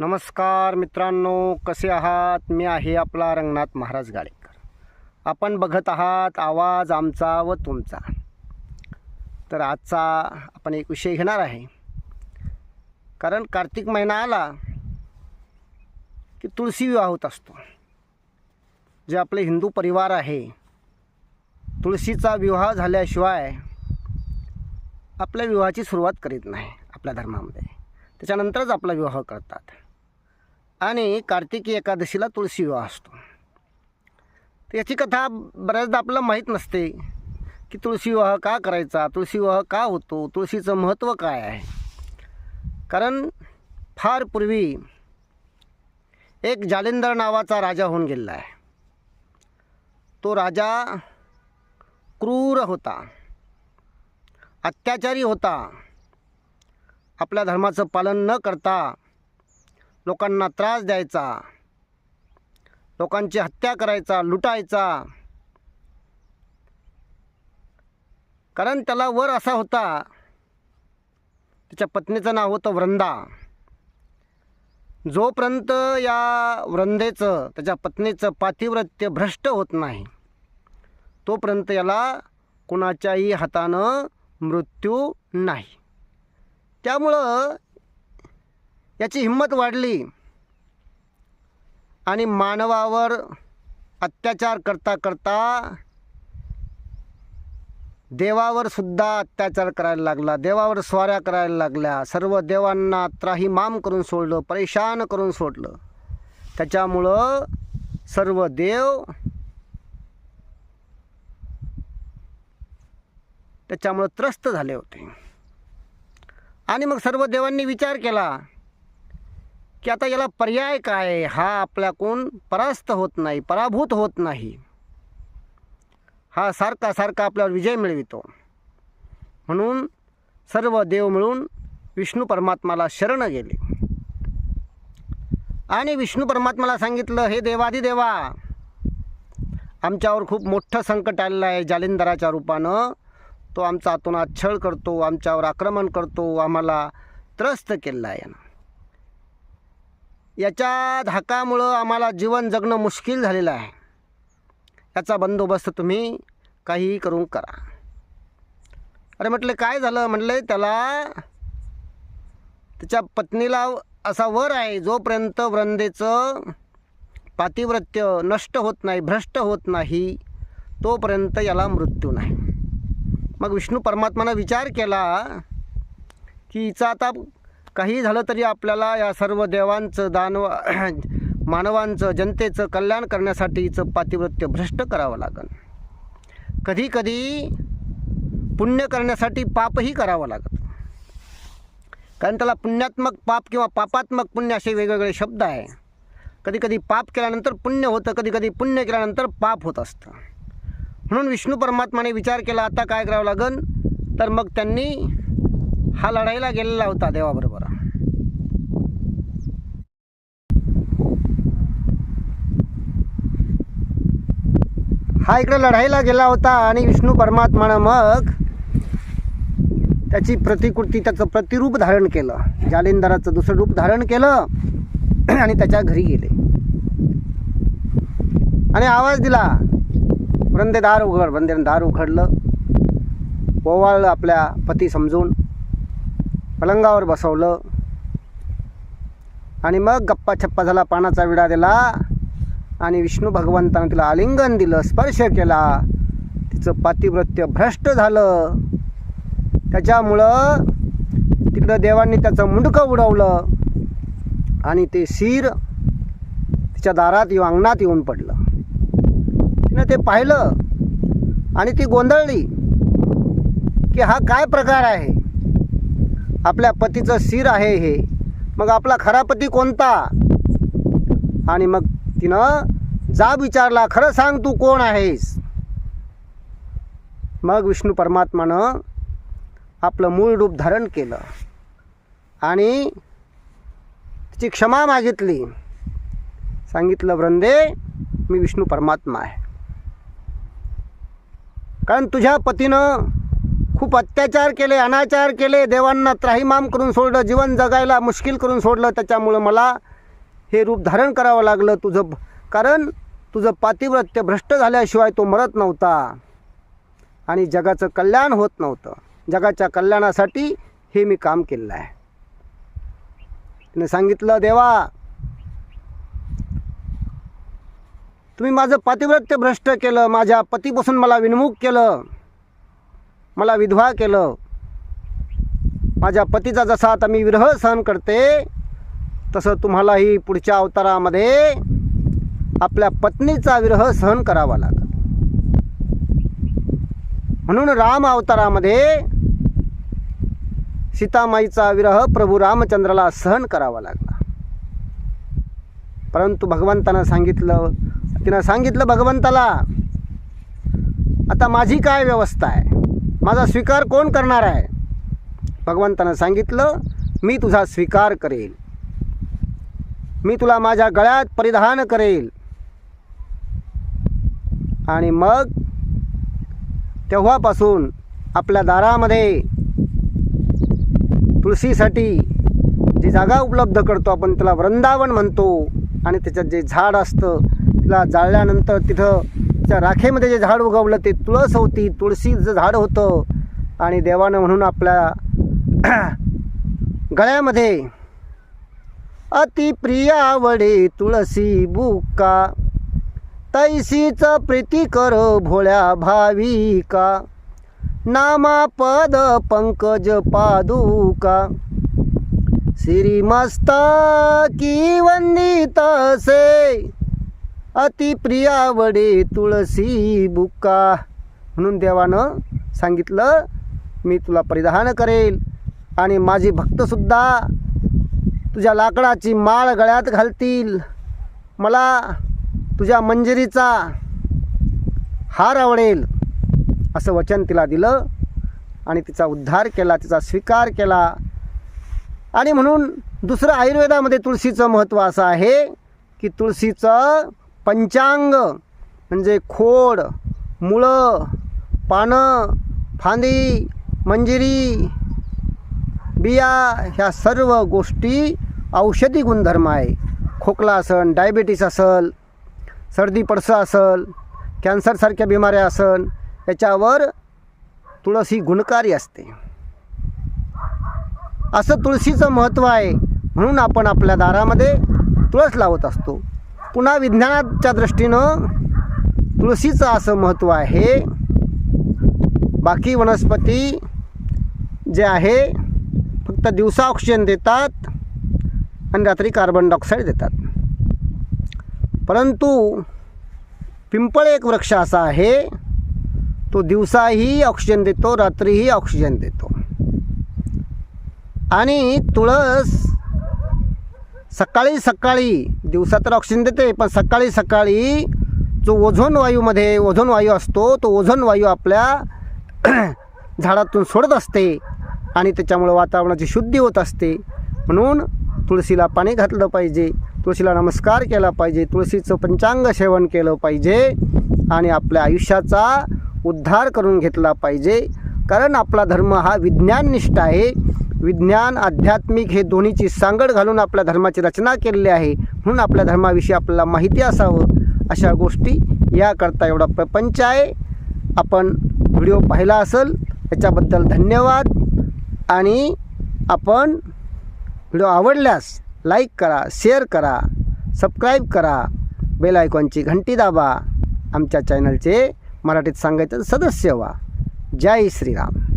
नमस्कार मित्रांनो कसे आहात? मी आहे आपला रंगनाथ महाराज गाडेकर. आपण बघत आहात आवाज आमचा व तुमचा. तर आजचा आपण एक विषय घेणार आहे. कारण कार्तिक महिना आला की तुळशी विवाह होत असतो. जे आपले हिंदू परिवार आहे तुळशीचा विवाह झाल्याशिवाय आपल्या विवाहाची सुरुवात करीत नाही आपल्या धर्मामध्ये. त्याच्यानंतरच आपला विवाह करतात. आणि कार्तिकी एकादशीला तुळशी विवाह असतो. याची कथा बऱ्याचदा आपल्याला माहीत नसते की तुळशी विवाह का करायचा तुळशी विवाह का होतो तुळशीचं महत्त्व काय आहे? कारण फार पूर्वी एक जालिंदर नावाचा राजा होऊन गेलेला आहे. तो राजा क्रूर होता अत्याचारी होता आपल्या धर्माचं पालन न करता लोकांना त्रास द्यायचा. लोकांची हत्या करायचा लुटायचा. कारण त्याला वर असा होता. त्याच्या पत्नीचं नाव होतं वृंदा. जोपर्यंत या वृंदेचं त्याच्या पत्नीचं पातिव्रत्य भ्रष्ट होत नाही तोपर्यंत याला कुणाच्याही हातानं मृत्यू नाही. त्यामुळं याची हिंमत वाढली. आणि मानवावर अत्याचार करता करता देवावर सुद्धा अत्याचार करायला लागला. देवावर स्वाऱ्या करायला लागल्या. सर्व देवांना त्राहीमाम करून सोडलं परेशान करून सोडलं. त्याच्यामुळं सर्व देव त्याच्यामुळं त्रस्त झाले होते. आणि मग सर्व देवांनी विचार केला. की आता याला पर्याय काय? हा आपल्याकडून परास्त होत नाही पराभूत होत नाही. हा सारखा सारखा आपल्यावर विजय मिळवितो. म्हणून सर्व देव मिळून विष्णू परमात्माला शरण गेले. आणि विष्णू परमात्माला सांगितलं हे देवादी देवा आमच्यावर खूप मोठं संकट आलेलं आहे जालिंदराच्या रूपानं. तो आमचा आतून छळ करतो आमच्यावर आक्रमण करतो आम्हाला त्रस्त केलेला आहे. यानं याच्या धाकामुळं आम्हाला जीवन जगणं मुश्किल झालेलं आहे. याचा बंदोबस्त तुम्ही काहीही करून करा. अरे म्हटलं काय झालं? म्हटलं त्याला त्याच्या पत्नीला असा वर आहे जोपर्यंत वृंदेचं पातिव्रत्य नष्ट होत नाही भ्रष्ट होत नाही तोपर्यंत याला मृत्यू नाही. मग विष्णू परमात्मानं विचार केला की हिचा आता काही झालं तरी आपल्याला या सर्व देवांचं दानव मानवांचं जनतेचं कल्याण करण्यासाठीचं पातिवृत्य भ्रष्ट करावं लागेल कधी कधी पुण्य करण्यासाठी पापही करावं लागतं. कारण त्याला पुण्यात्मक पाप किंवा पापात्मक पुण्य असे वेगवेगळे शब्द आहे. कधी कधी पाप केल्यानंतर पुण्य होतं कधी कधी पुण्य केल्यानंतर पाप होत असतं. म्हणून विष्णू परमात्माने विचार केला आता काय करावं लागेल तर मग त्यांनी हा लढाईला गेलेला होता देवाबरोबर. हा इकडे लढाईला गेला होता आणि विष्णू परमात्मानं मग त्याची प्रतिकृती त्याचं प्रतिरूप धारण केलं. जालिंदराचं दुसरं रूप धारण केलं आणि त्याच्या घरी गेले. आणि आवाज दिला. वृंदे दार उघड वृंदेनं दार उघडलं. पोवाळलं आपल्या पती समजून पलंगावर बसवलं. आणि मग गप्पा छप्पा झाला पानाचा विडा दिला. आणि विष्णू भगवंतानं तिला आलिंगन दिलं स्पर्श केला. तिचं पातिवृत्य भ्रष्ट झालं. त्याच्यामुळं तिकडं देवांनी त्याचं मुंडकं उडवलं. आणि ते शिर तिच्या दारात येऊ अंगणात येऊन पडलं. तिनं ते पाहिलं आणि ती गोंधळली की हा काय प्रकार आहे? आपल्या पतीचं शिर आहे हे. मग आपला खरा पती कोणता? आणि मग तिनं जाब विचारला खरं सांग तू कोण आहेस? मग विष्णू परमात्मानं आपलं मूळ रूप धारण केलं. आणि तिची क्षमा मागितली. सांगितलं वृंदे मी विष्णू परमात्मा आहे. कारण तुझ्या पतीनं खूप अत्याचार केले अनाचार केले. देवांना त्राहीमाम करून सोडलं जीवन जगायला मुश्किल करून सोडलं. त्याच्यामुळं मला हे रूप धारण करावं लागलं तुझं. कारण तुझं पातिव्रत्य भ्रष्ट झाल्याशिवाय तो मरत नव्हता. आणि जगाचं कल्याण होत नव्हतं. जगाच्या कल्याणासाठी हे मी काम केलेलं आहे. तिने सांगितलं देवा तुम्ही माझं पातिव्रत्य भ्रष्ट केलं माझ्या पतीपासून मला विनमुख केलं. मला विधवा केलं. माझ्या पतीचा जसा आता मी विरह सहन करते तसं तुम्हालाही पुढच्या अवतारामध्ये आपल्या पत्नीचा विरह सहन करावा लागेल. म्हणून राम अवतारामध्ये सीतामाईचा विरह प्रभू रामचंद्राला सहन करावा लागला. परंतु भगवंतानं सांगितलं तिनं सांगितलं भगवंताला आता माझी काय व्यवस्था आहे? माझा स्वीकार कोण करणार आहे? भगवंतानं सांगितलं मी तुझा स्वीकार करेल. मी तुला माझ्या गळ्यात परिधान करेल. आणि मग तेव्हापासून आपल्या दारामध्ये तुळशीसाठी जी जागा उपलब्ध करतो आपण त्याला वृंदावन म्हणतो. आणि त्याच्यात जे झाड असतं तिला जाळल्यानंतर तिथं त्या राखेमध्ये जे झाड उगवलं ते तुळस होती तुळशीचं झाड होतं. आणि देवानं म्हणून आपल्या गळ्यामध्ये अति प्रियावडे तुळसी बुका तैसीच प्रीती कर भोळ्या भाविका नामापद पंकज पादुका श्रीमस्तकी वंदित से अति प्रियावडे तुळसी बुका म्हणून देवानं सांगितलं मी तुला परिधान करेल. आणि माझे भक्तसुद्धा तुझ्या लाकडाची माळ गळ्यात घालतील. मला तुझ्या मंजिरीचा हार आवडेल असं वचन तिला दिलं. आणि तिचा उद्धार केला तिचा स्वीकार केला. आणि म्हणून दुसरं आयुर्वेदामध्ये तुळशीचं महत्त्व असं आहे की तुळशीचं पंचांग म्हणजे खोड मुळं पानं फांदी मंजिरी बिया ह्या सर्व गोष्टी औषधी गुणधर्म आहे. खोकला असन डायबिटीस असल सर्दी पडसं असल कॅन्सरसारख्या बिमाऱ्या असन याच्यावर तुळस ही गुणकारी असते. असं तुळशीचं महत्त्व आहे म्हणून आपण आपल्या दारामध्ये तुळस लावत असतो. पुन्हा विज्ञानाच्या दृष्टीनं तुळशीचं असं महत्त्व आहे. बाकी वनस्पती जे आहे फक्त दिवसा ऑक्सिजन देतात आणि रात्री कार्बन डायऑक्साईड देतात. परंतु पिंपळ एक वृक्ष असा आहे तो दिवसाही ऑक्सिजन देतो रात्रीही ऑक्सिजन देतो. आणि तुळस सकाळी सकाळी दिवसा तर ऑक्सिजन देते पण सकाळी सकाळी जो ओझोन वायूमध्ये ओझोन वायू असतो तो ओझोन वायू आपल्या झाडातून सोडत असते आणि त्याच्यामुळं वातावरणाची शुद्धी होत असते. म्हणून तुळशीला पाणी घातलं पाहिजे तुळशीला नमस्कार केला पाहिजे तुळशीचं पंचांग सेवन केलं पाहिजे आणि आपल्या आयुष्याचा उद्धार करून घेतला पाहिजे. कारण आपला धर्म हा विज्ञाननिष्ठ आहे. विज्ञान आध्यात्मिक हे दोन्हीची सांगड घालून आपल्या धर्माची रचना केलेली आहे. म्हणून आपल्या धर्माविषयी आपल्याला माहिती असावं. अशा गोष्टी याकरता एवढा प्रपंच आहे. आपण व्हिडिओ पाहिला असेल याच्याबद्दल धन्यवाद. आणि आपण व्हिडिओ आवडल्यास लाईक करा शेअर करा सबस्क्राईब करा. बेल आयकॉनची घंटी दाबा. आमच्या चॅनलचे मराठीत सांगायचं सदस्य व्हा. जय श्रीराम.